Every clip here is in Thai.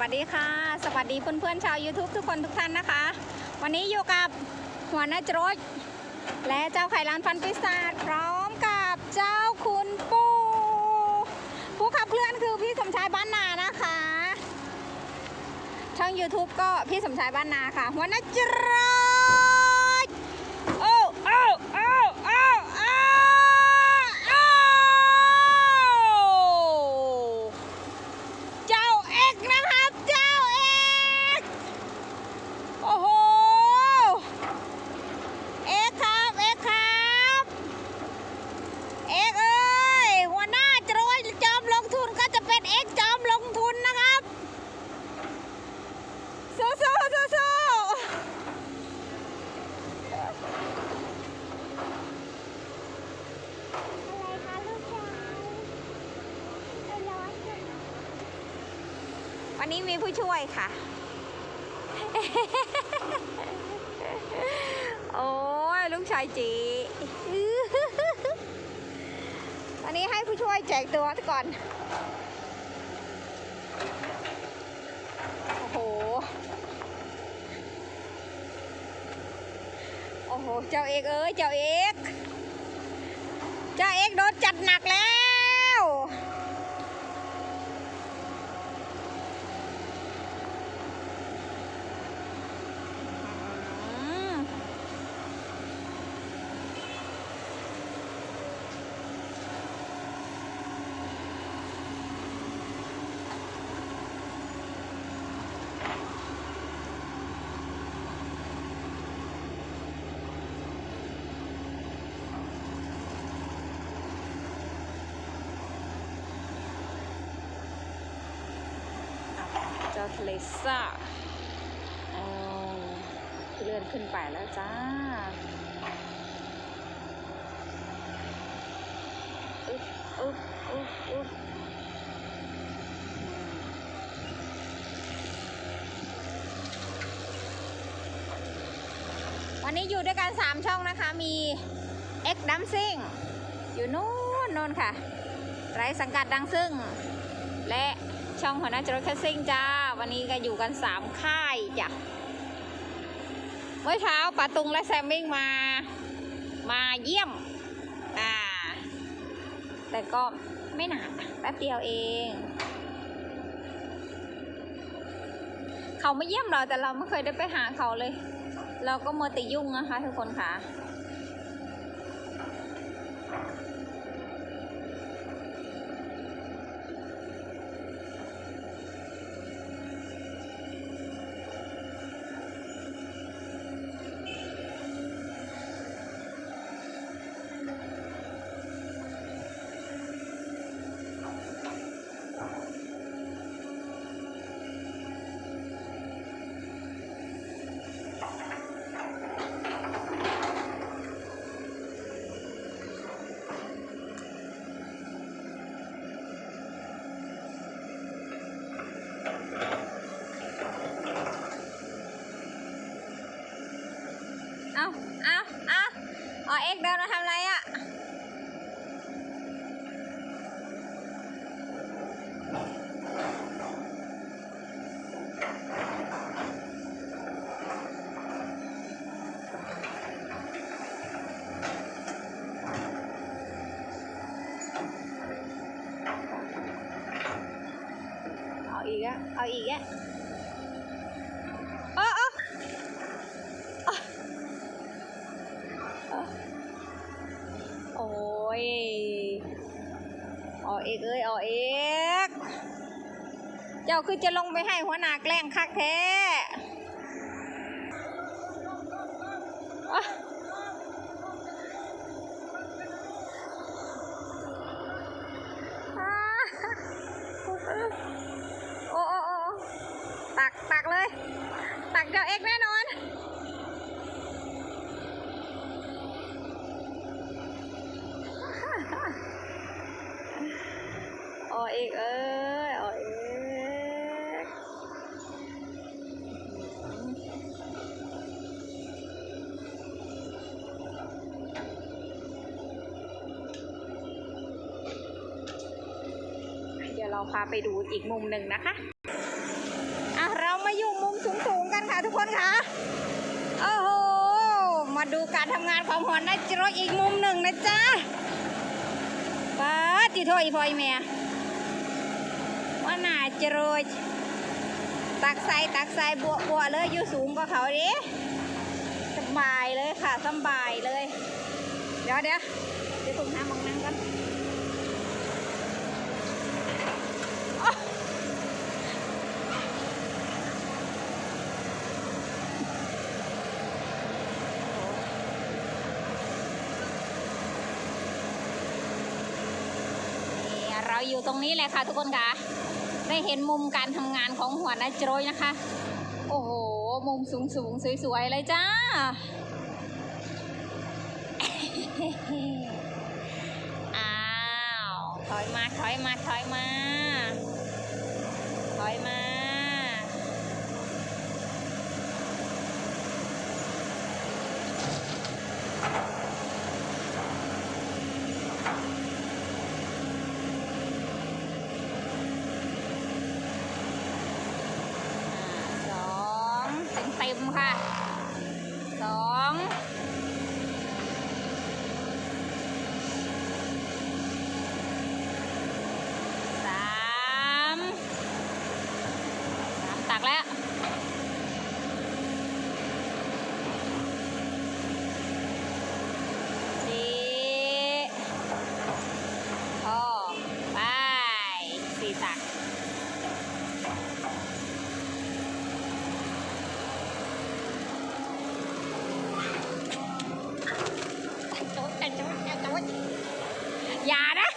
วัสดีค่ะ สวัสดีเพื่อนๆชาว YouTube ทุกคนทุกท่านนะคะ วันนี้อยู่กับหัวหน้าจรดและเจ้าไข่ลานฟันปีศาจพร้อมกับเจ้าคุณปูผู้ขับเคลื่อนคือพี่สมชายบ้านนานะคะ ช่อง YouTube ก็พี่สมชายบ้านนาค่ะ หัวหน้าจรดโอ้โอ้โอ้โอ้โอ้โอ้ เจ้าเอกนะครับ เจ้าเอกโอ้โห เอกครับ เอกครับ เอกเอ้ย หัวหน้าจรวยจอมลงทุนก็จะเป็นเอกจอมลงทุนนะครับ สู้สู้สู้สู้ อะไรคะลูกชายร้อนจัง วั นนี้มีผู้ช่วยค่ะ โอ้ยลูกชายจีวันนี้ให้ผู้ช่วยแจกตัวก่อน โอ้โห โอ้โห เจ้าเอกเอ้ย เจ้าเอก เจ้าเอกโดนจัดหนักแล้ว อืมเจ้าทะเลซ่าเลื่อนขึ้นไปแล้วจ้า อึ๊บอึ๊บอึ๊บอึ๊บวันนี้อยู่ด้วยกัน 3 ช่องนะคะ มี X d a m s i n g อยู่นู้นนนค่ะ ไรสังกัดดังซึ่ง และ ช่องหัวหน้าจรดคัสซิ่งจ้า วันนี้ก็อยู่กัน3ค่ายจ้ะเมื่อเช้าปาตุงและแซมมิ่งมา มาเยี่ยม อ่า แต่ก็ไม่นานแป๊บเดียวเอง เขาไม่เยี่ยมเราแต่เราไม่เคยได้ไปหาเขาเลย เราก็มัวแต่ยุ่งนะคะทุกคนค่ะ เอาเอาเอาอ๋อเอ็กเดินมาทำอะไรอะ่ะเอาอีกอะเอาอีกอะเออเออ โอ้ยออเอกเอ้ยออเอก เจ้าคือจะลงไปให้หัวหน้าแกล้งคักแท้โอ้ฮ่าโอ้โอ้ตักตักเลย ตักเจ้าเอกแน่นอน อเอกเอ้ยอเอกเดี๋ยวเรา พาไปดูอีกมุมหนึ่งนะคะเราไม่อยู่มุมสูงๆกันค่ะทุกคนคะโอ้โหมาดูการทำงานของหัวหน้าจรถอีกมุมหนึ่งนะจ๊ะป้าดติโทอีพอยแม่ว่าหน้าจิโรถตักใส่ตักใส่บวกบวเลยอยู่สูงกว่าเขาดิสบายเลยค่ะสบายเลย เดี๋ยวเดี๋ยวเดี๋ยวผมหามองนั่งกัน อยู่ตรงนี้แหละค่ะทุกคนค่ะ ได้เห็นมุมการทำงานของหัวน้าโจยนะคะ โอ้โห มุมสูงสูงสวยๆเลยจ้า อ้าว ถอยมา ถอยมา ถอยมา ถอยมา สองเต็มเต็มๆค่ะ สองสามสามตัก แล้ว สี่พอไปสี่ตัก โจ๊ดโจ๊ดโจ๊ดอย่านะ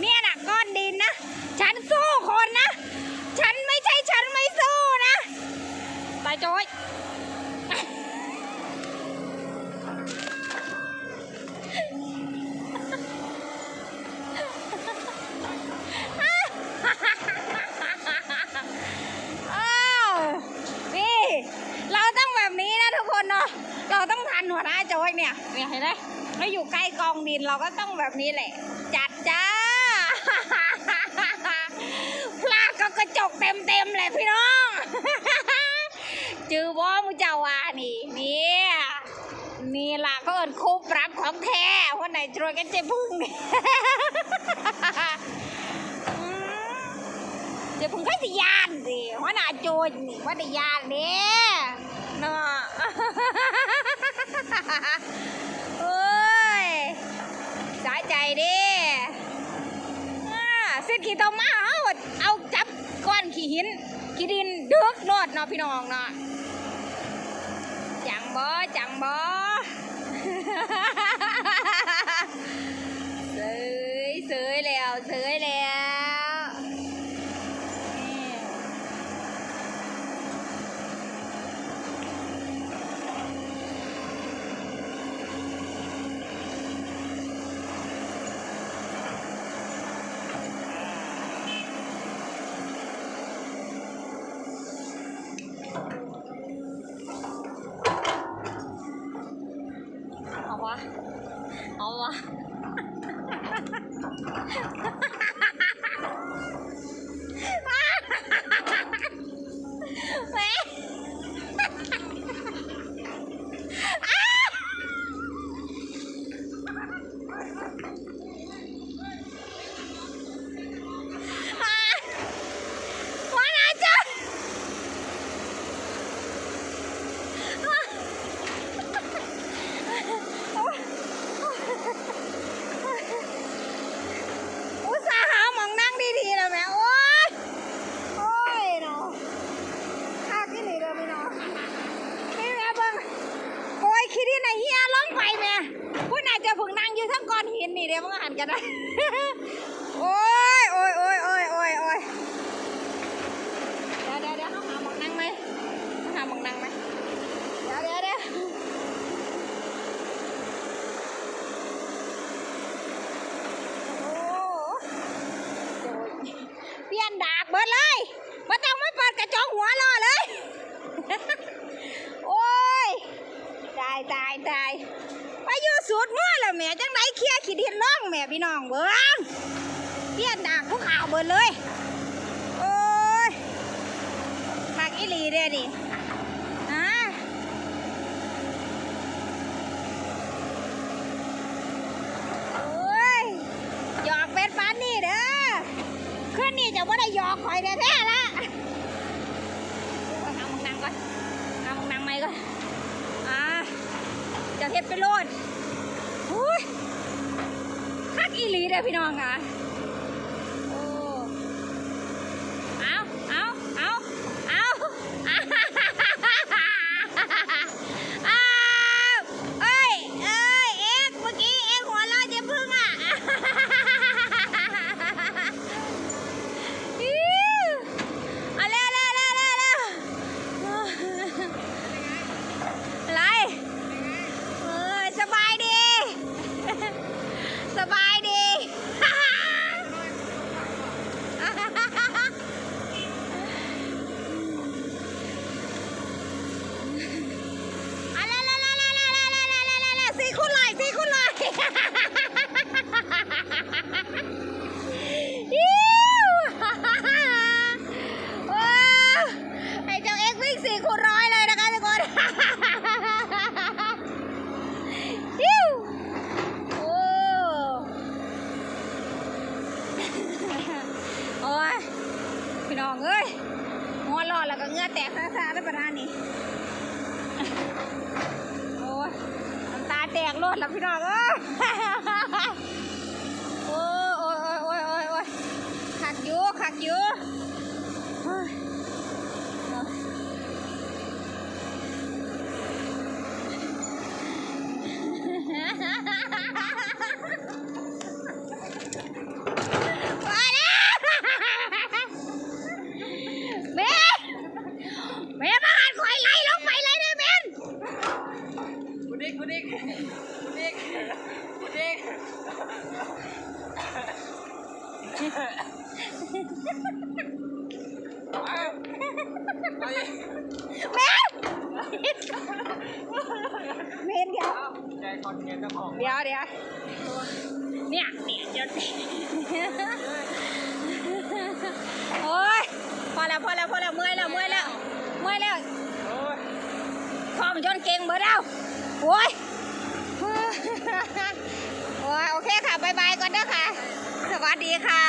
เนี่ยนะก้อนดินนะ ฉันสู้คนนะ ฉันไม่ใช่ฉันไม่สู้นะตายโจ๊ยอ้าวนี่ เราต้องแบบนี้นะทุกคนเนาะ เราต้องทันหัวหน้าโจ๊กเนี่ยเนี่ยเห็น ไมเราอยู่ใกล้กองดินเราก็ต้องแบบนี้แหละ จัดจ้า พลาดก็กระจกเต็มเต็มๆเลยพี่น้อง จือว่ามุเจ้าว่านี่เนี่ยนี่ล่ะก็เอินคูปรับของแท้วันไหนจรวยกันเจ๊พึ่งอืมเจ๊พึ่งก็สิยานสิว่าหน้าโจรนี่ว่าได้ยานเนี่ยเนาะเอ้ย ไปเด้อ่าเส้นขี่ตอมาเอาเอาจับก้อนขี้หินขี้ดินดึกโลดเนาะพี่น้องเนาะจังบ่จังบ่ เปี้ยนด่างผู้ขาวหมดเลย โอ้ยผักอิลีเด้ดินะโอ้ยยอกเป็นปานนี่เด้อขึ้นนี่จะว่าได้ยอกคอยแท้ๆละเอามังนังก่อน เอามังนังไหมก่อน อ่า จะเทปไปโลดอุ้ยคักอีหลีเด้อพี่น้องค่ะ ษาได้ประทานนี่โอ้ยตาแตกโลดแล้วพี่น้องเอ้ย เดี๋ยวเดี๋ยวเนี่ยเนี่ยเดี๋ยวโอ้ยพอแล้วพอแล้วพอแล้วเมื่อยแล้วเมื่อยแล้วเมื่อยแล้วคล้อมจนเก่งเบอร์เดาโอ้ยโอ้ยโอเคค่ะบายบายก่อนเด้อค่ะ สวัสดีค่ะ